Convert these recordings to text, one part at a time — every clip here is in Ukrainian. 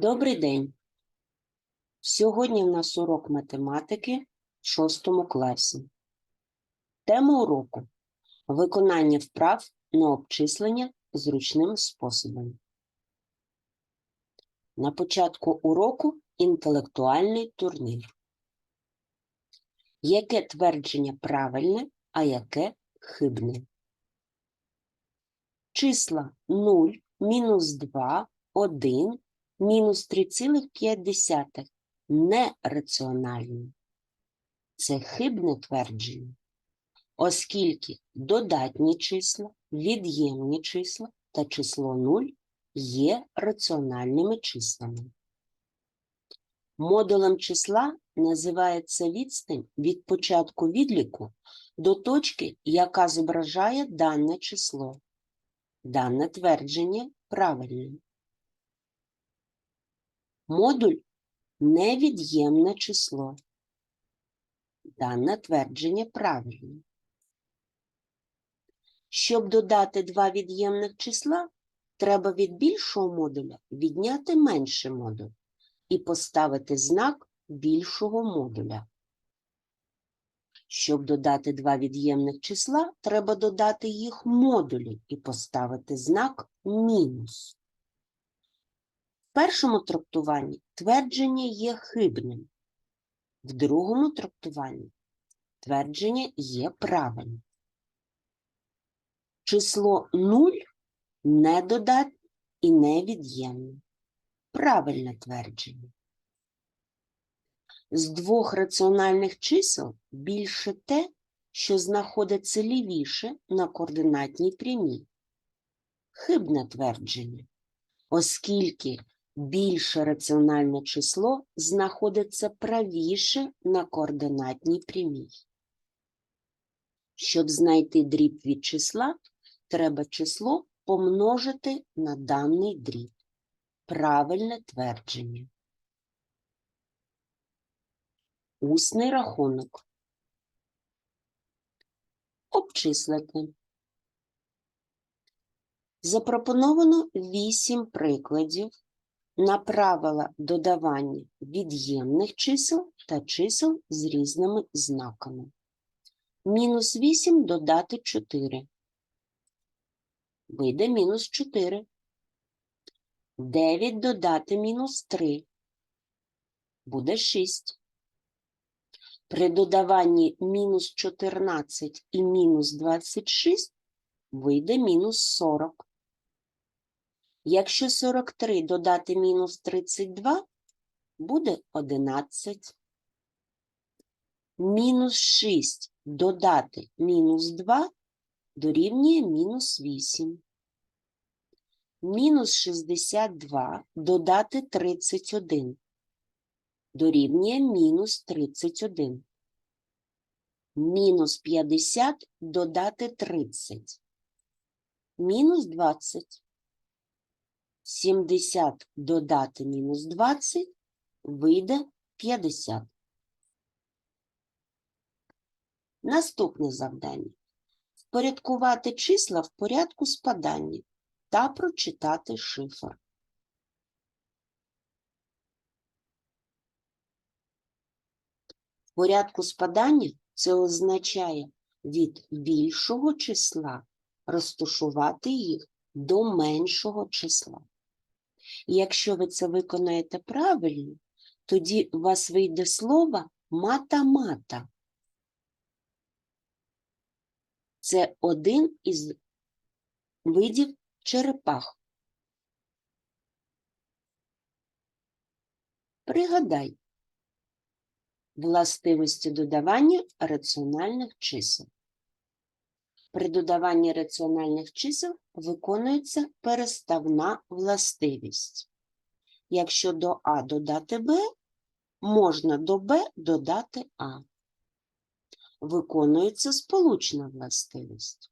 Добрий день. Сьогодні в нас урок математики в шостому класі. Тема уроку виконання вправ на обчислення зручним способом. На початку уроку інтелектуальний турнір. Яке твердження правильне, а яке хибне? Числа 0, мінус 2, 1, мінус 3,5 нераціональні. Це хибне твердження, оскільки додатні числа, від'ємні числа та число 0 є раціональними числами. Модулем числа називається відстань від початку відліку до точки, яка зображає дане число. Дане твердження правильне. Модуль невід'ємне число. Дане твердження правильне. Щоб додати два від'ємних числа, треба від більшого модуля відняти менший модуль і поставити знак більшого модуля. Щоб додати два від'ємних числа, треба додати їх модулі і поставити знак мінус. Першому трактуванні твердження є хибним, в другому трактуванні твердження є правильним. Число 0 не додатне і невід'ємне. Правильне твердження. З двох раціональних чисел більше те, що знаходиться лівіше на координатній прямій. Хибне твердження, оскільки більше раціональне число знаходиться правіше на координатній прямій. Щоб знайти дріб від числа, треба число помножити на даний дріб. Правильне твердження. Усний рахунок. Обчислити. Запропоновано 8 прикладів на правила додавання від'ємних чисел та чисел з різними знаками. Мінус 8 додати 4. Вийде мінус 4. 9 додати мінус 3. Буде 6. При додаванні мінус 14 і мінус 26 вийде мінус 40. Якщо 43 додати мінус 32, буде 11. Мінус 6 додати мінус 2 дорівнює мінус 8. Мінус 62 додати 31 дорівнює мінус 31. Мінус 50 додати 30. Мінус 20. 70 додати мінус 20 вийде 50. Наступне завдання. Впорядкувати числа в порядку спадання та прочитати шифр. Порядку спадання це означає від більшого числа розташувати їх до меншого числа. І якщо ви це виконаєте правильно, тоді у вас вийде слово мата-мата. Це один із видів черепах. Пригадай властивості додавання раціональних чисел. При додаванні раціональних чисел виконується переставна властивість. Якщо до А додати Б, можна до Б додати А. Виконується сполучна властивість.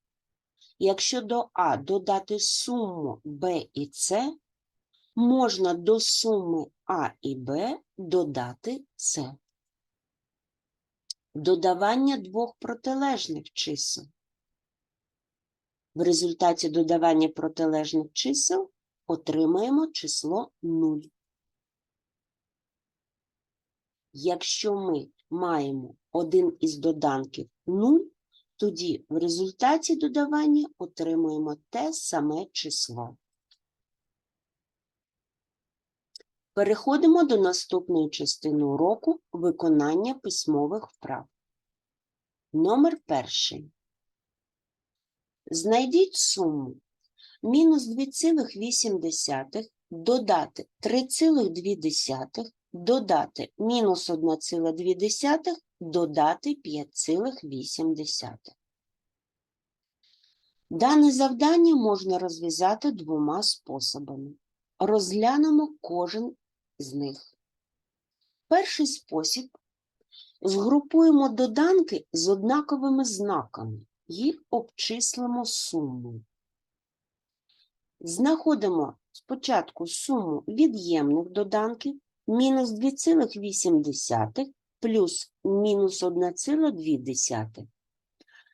Якщо до А додати суму Б і С, можна до суми А і Б додати С. Додавання двох протилежних чисел. В результаті додавання протилежних чисел отримаємо число 0. Якщо ми маємо один із доданків 0, тоді в результаті додавання отримуємо те саме число. Переходимо до наступної частини уроку виконання письмових вправ. Номер перший. Знайдіть суму мінус 2,8 додати 3,2 додати мінус 1,2 додати 5,8. Дане завдання можна розв'язати двома способами. Розглянемо кожен з них. Перший спосіб згрупуємо доданки з однаковими знаками і обчислимо суму. Знаходимо спочатку суму від'ємних доданків мінус 2,8 плюс мінус 1,2.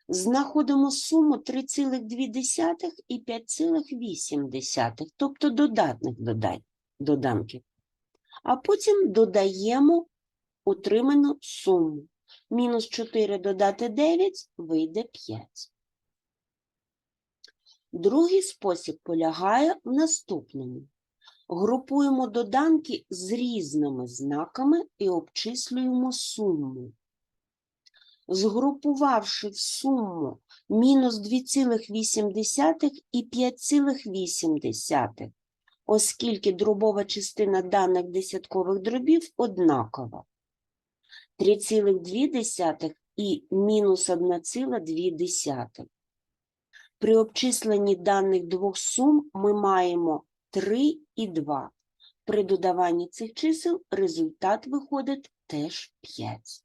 Знаходимо суму 3,2 і 5,8, тобто додатних доданків. А потім додаємо отриману суму. Мінус 4 додати 9 вийде 5. Другий спосіб полягає в наступному. Групуємо доданки з різними знаками і обчислюємо суму. Згрупувавши в суму мінус 2,8 і 5,8, оскільки дробова частина даних десяткових дробів однакова. 3,2 і мінус 1,2. При обчисленні даних двох сум ми маємо 3 і 2. При додаванні цих чисел результат виходить теж 5.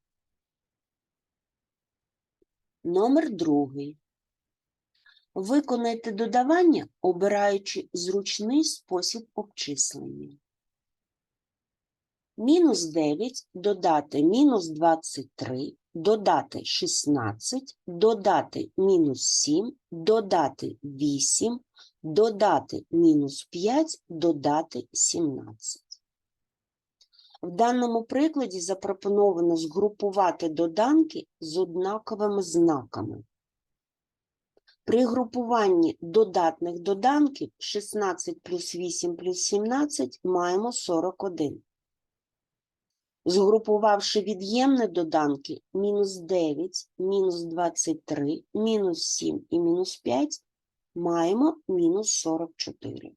Номер другий. Виконайте додавання, обираючи зручний спосіб обчислення. Мінус 9 додати мінус 23, додати 16, додати мінус 7, додати 8, додати мінус 5, додати 17. В даному прикладі запропоновано згрупувати доданки з однаковими знаками. При групуванні додатних доданків 16 плюс 8 плюс 17 маємо 41. Згрупувавши від'ємні доданки мінус 9, мінус 23, мінус 7 і мінус 5, маємо мінус 44.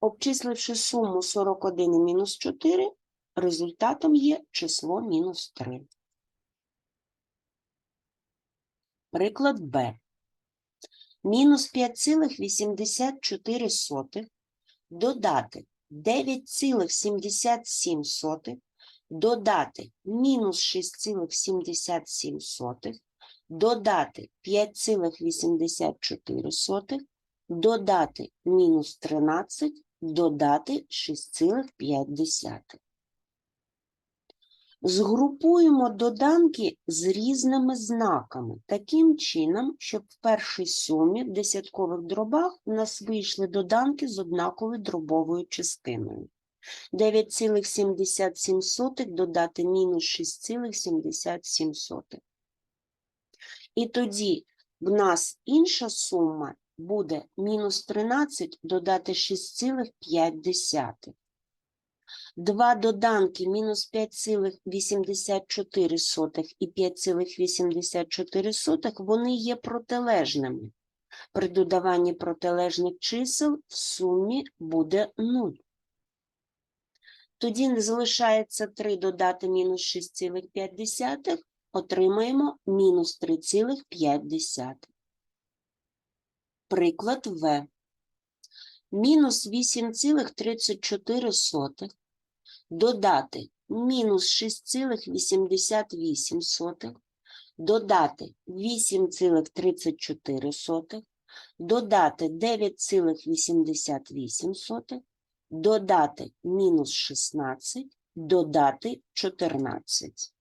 Обчисливши суму 41 і мінус 4, результатом є число мінус 3. Приклад Б. Мінус 5,84 додати 9,77 додати мінус 6,77 додати 5,84 додати мінус 13 додати 6,5. Згрупуємо доданки з різними знаками, таким чином, щоб в першій сумі в десяткових дробах у нас вийшли доданки з однаковою дробовою частиною. 9,77 додати мінус 6,77. І тоді в нас інша сума буде мінус 13 додати 6,5. Два доданки мінус 5,84 і 5,84 вони є протилежними. При додаванні протилежних чисел в сумі буде 0. Тоді залишається 3 додати мінус 6,5, отримаємо мінус 3,5. Приклад В. Мінус 8,34 додати мінус 6,88, додати 8,34, додати 9,88, додати мінус 16, додати 14.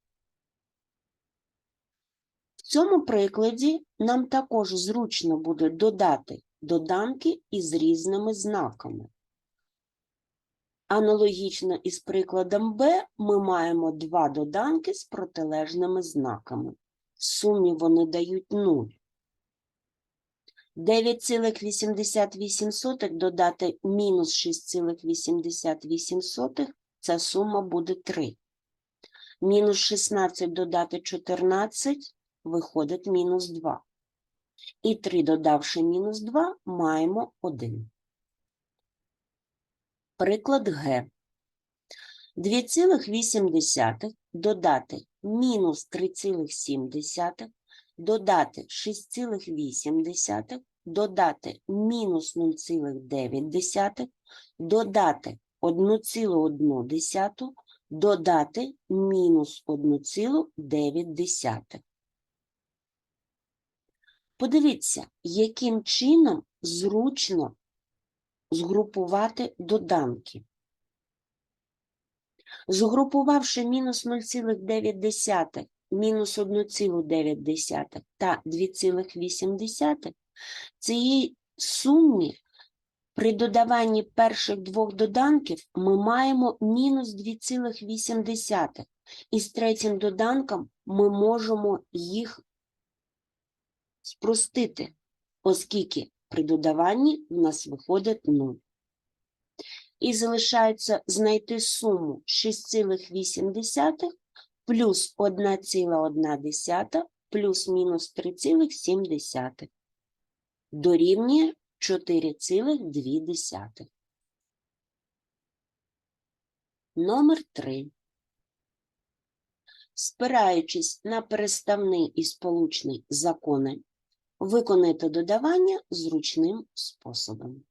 В цьому прикладі нам також зручно буде додати доданки із різними знаками. Аналогічно із прикладом Б ми маємо два доданки з протилежними знаками. В сумі вони дають 0. 9,88 додати мінус 6,88, ця сума буде 3. Мінус 16 додати 14, виходить мінус 2. І 3 додавши мінус 2, маємо 1. Приклад Г. 2,8 додати мінус 3,7, додати 6,8, додати мінус 0,9, додати 1,1, додати мінус 1,9. Подивіться, яким чином зручно згрупувати доданки. Згрупувавши мінус 0,9, мінус 1,9 та 2,8, цієї сумі при додаванні перших двох доданків ми маємо мінус 2,8. І з третім доданком ми можемо їх спростити, оскільки при додаванні в нас виходить 0. І залишається знайти суму 6,8 плюс 1,1 плюс мінус 3,7 дорівнює 4,2. Номер 3. Спираючись на переставний і сполучний закони, виконайте додавання зручним способом.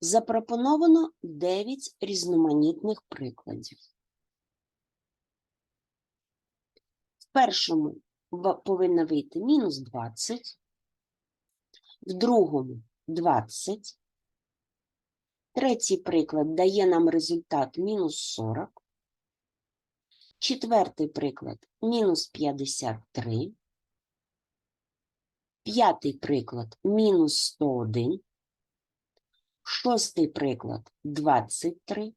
Запропоновано 9 різноманітних прикладів. В першому повинно вийти мінус 20, в другому 20. Третій приклад дає нам результат мінус 40. Четвертий приклад мінус 53. П'ятий приклад мінус 101. Шостий приклад 23.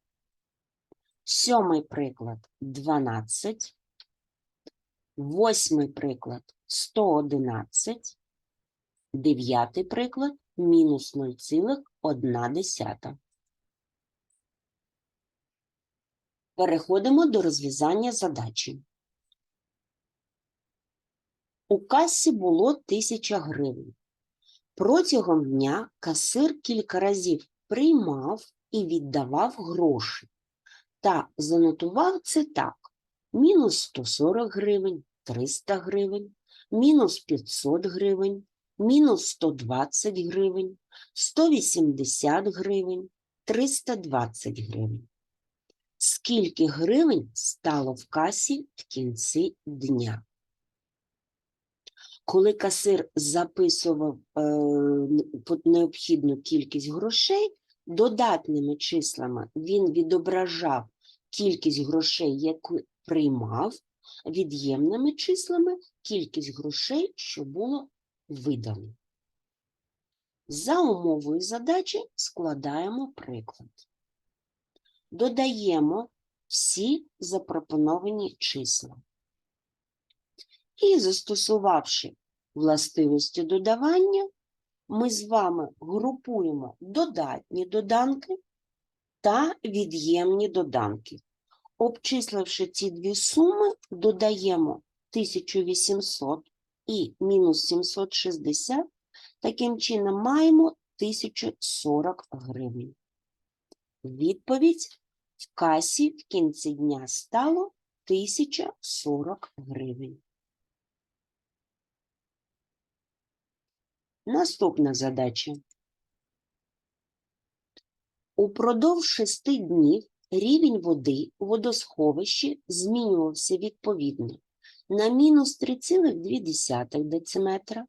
Сьомий приклад 12. Восьмий приклад 111. Дев'ятий приклад мінус 0,1. Переходимо до розв'язання задачі. У касі було 1000 гривень. Протягом дня касир кілька разів приймав і віддавав гроші та занотував це так: мінус 140 гривень, 300 гривень, мінус 500 гривень, мінус 120 гривень, 180 гривень, 320 гривень. Скільки гривень стало в касі в кінці дня? Коли касир записував е, необхідну кількість грошей, додатними числами він відображав кількість грошей, яку приймав, від'ємними числами кількість грошей, що було видано. За умовою задачі складаємо приклад. Додаємо всі запропоновані числа. І застосувавши властивості додавання, ми з вами групуємо додатні доданки та від'ємні доданки. Обчисливши ці дві суми, додаємо 1800 і мінус 760, таким чином маємо 1040 гривень. Відповідь в касі в кінці дня стало 1040 гривень. Наступна задача. Упродовж шести днів рівень води у водосховищі змінювався відповідно на мінус 3,2 дециметра,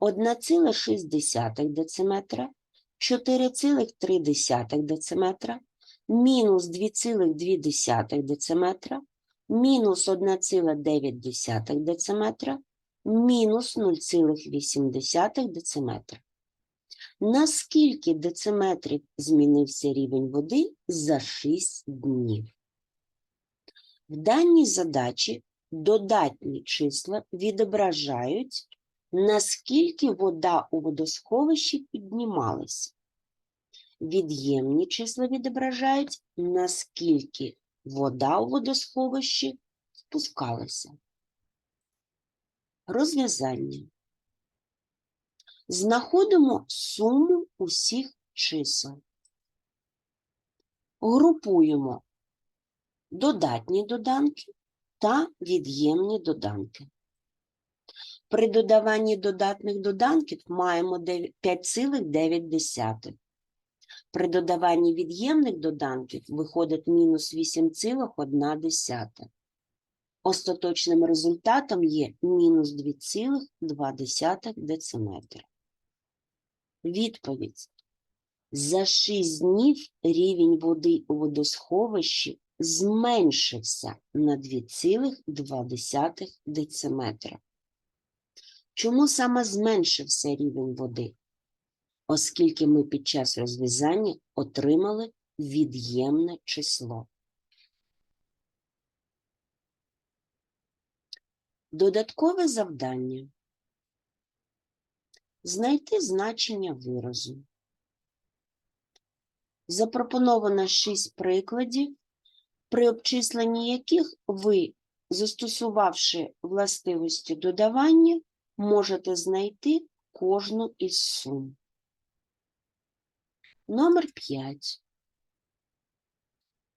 1,6 дециметра, 4,3 дециметра, мінус 2,2 дециметра, мінус 1,9 дециметра, мінус 0,8 дециметра. На скільки дециметрів змінився рівень води за 6 днів? В даній задачі додатні числа відображають, наскільки вода у водосховищі піднімалася. Від'ємні числа відображають, наскільки вода у водосховищі спускалася. Розв'язання. Знаходимо суму усіх чисел. Групуємо додатні доданки та від'ємні доданки. При додаванні додатних доданків маємо 5,9. При додаванні від'ємних доданків виходить мінус 8,1. Остаточним результатом є мінус 2,2 дециметра. Відповідь. За 6 днів рівень води у водосховищі зменшився на 2,2 дециметра. Чому саме зменшився рівень води? Оскільки ми під час розв'язання отримали від'ємне число. Додаткове завдання. Знайти значення виразу. Запропоновано 6 прикладів, при обчисленні яких ви, застосувавши властивості додавання, можете знайти кожну із сум. Номер 5.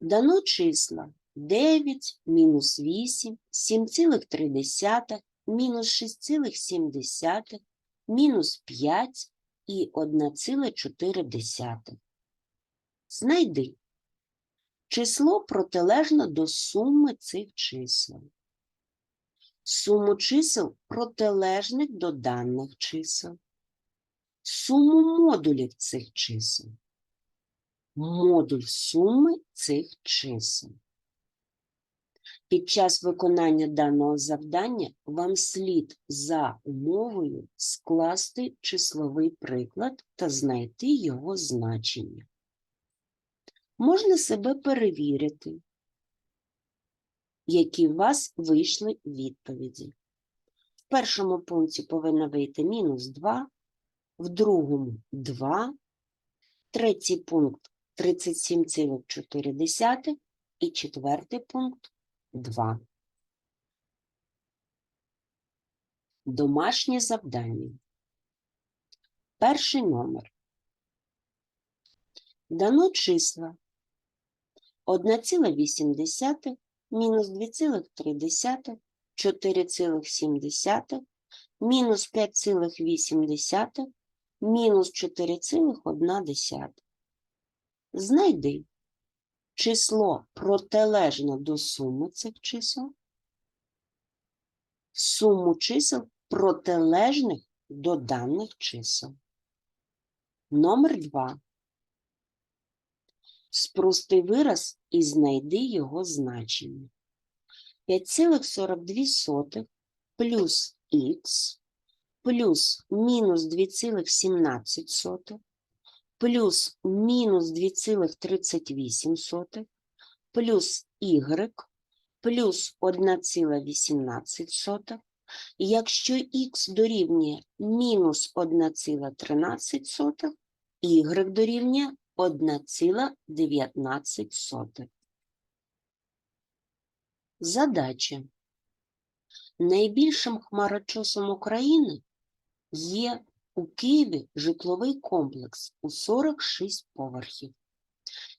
Дано числа 9, мінус 8, 7,3, мінус 6,7, мінус 5 і 1,4. Знайди число протилежно до суми цих чисел. Суму чисел протилежних до даних чисел. Суму модулів цих чисел. Модуль суми цих чисел. Під час виконання даного завдання вам слід за умовою скласти числовий приклад та знайти його значення. Можна себе перевірити, які у вас вийшли відповіді. В першому пункті повинно вийти мінус 2, в другому 2, третій пункт 37,4 і четвертий пункт 2. Домашнє завдання. Перший номер. Дано числа 1,8, мінус 2,3, 4,7, мінус 5,8, мінус 4,1. Знайди число протилежне до суми цих чисел, суму чисел протилежних до даних чисел. Номер 2. Спрости вираз і знайди його значення. 5,42 плюс х плюс мінус 2,17 плюс мінус 2,38 плюс y плюс 1,18, якщо х дорівнює мінус 1,13, y дорівнює 1,19. Задача. Найбільшим хмарочосом України є у Києві житловий комплекс у 46 поверхів.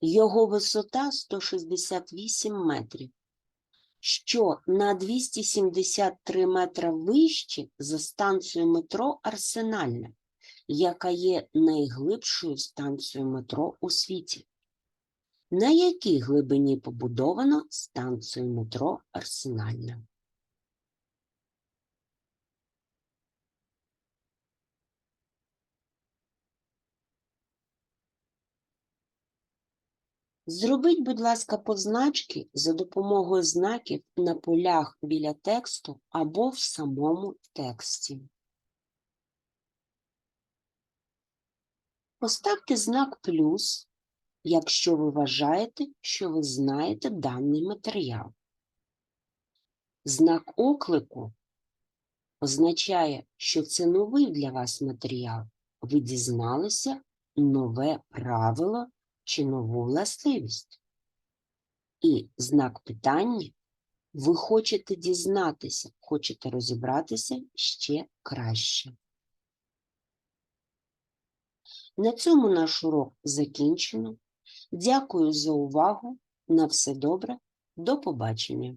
Його висота 168 метрів, що на 273 метра вище за станцією метро Арсенальна, яка є найглибшою станцією метро у світі. На якій глибині побудовано станцію метро Арсенальна? Зробіть, будь ласка, позначки за допомогою знаків на полях біля тексту або в самому тексті. Поставте знак плюс, якщо ви вважаєте, що ви знаєте даний матеріал. Знак оклику означає, що це новий для вас матеріал. Ви дізналися нове правило чи нову властивість. І знак питання ви хочете дізнатися, хочете розібратися ще краще. На цьому наш урок закінчено. Дякую за увагу. На все добре. До побачення.